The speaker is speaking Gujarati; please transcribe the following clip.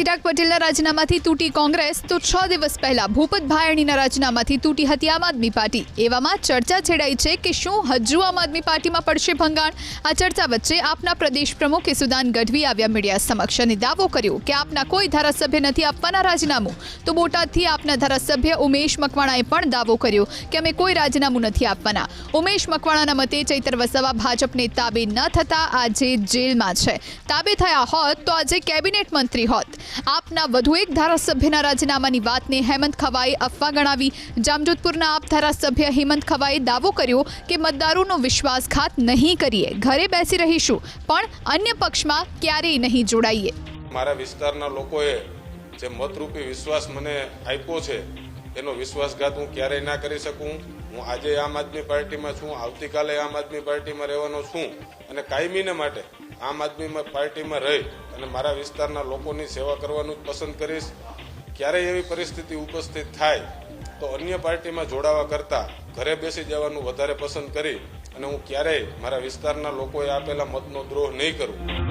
ચિરાગ પટેલના રાજીનામાથી તૂટી કોંગ્રેસ, તો છ દિવસ પહેલા ભૂપત ભાયણીના રાજીનામાથી તૂટી હતી આમ આદમી પાર્ટી. એવામાં ચર્ચા છેડાઈ છે કે શું હજુ આમ આદમી પાર્ટીમાં પડશે ભંગાણ? આ ચર્ચા વચ્ચે આપના પ્રદેશ પ્રમુખ સુદાન ગઢવી આવ્યા મીડિયા સમક્ષ અને દાવો કર્યો કે આપના કોઈ ધારાસભ્ય નથી આપવાના રાજીનામું. તો બોટાદથી આપના ધારાસભ્ય ઉમેશ મકવાણાએ પણ દાવો કર્યો કે અમે કોઈ રાજીનામું નથી આપવાના. ઉમેશ મકવાણાના મતે ચૈતર વસાવા ભાજપને તાબે ન થતા આજે જેલમાં છે. તાબે થયા હોત તો આજે કેબિનેટ મંત્રી હોત. આપના વધુ એક ધારાસભ્યના રાજીનામાની વાતને હેમંત ખવાએ અફવા ગણાવી. જામજોધપુરના આપ ધારાસભ્ય હેમંત ખવાએ દાવો કર્યો કે મતદારોનો વિશ્વાસઘાત નહીં કરીએ. ઘરે બેસી રહીશું, પણ અન્ય પક્ષમાં ક્યારેય નહીં જોડાઈએ. મારા વિસ્તારના લોકોએ જે મતરૂપી વિશ્વાસ મને આપ્યો છે, એનો વિશ્વાસઘાત હું ક્યારેય ના કરી શકું. હું આજે આમ આદમી પાર્ટીમાં છું, આવતીકાલે આમ આદમી પાર્ટીમાં રહેવાનો છું. અને કાયમીને માટે આમ આદમી પાર્ટીમાં રહી અને મારા વિસ્તારના લોકોની સેવા કરવાનું જ પસંદ કરીશ, ક્યારેય એવી પરિસ્થિતિ ઉપસ્થિત થાય તો અન્ય પાર્ટીમાં જોડાવા કરતાં ઘરે બેસી જવાનું વધારે પસંદ કરી અને હું ક્યારેય મારા વિસ્તારના લોકોએ આપેલા મતનો દ્રોહ નહીં કરું.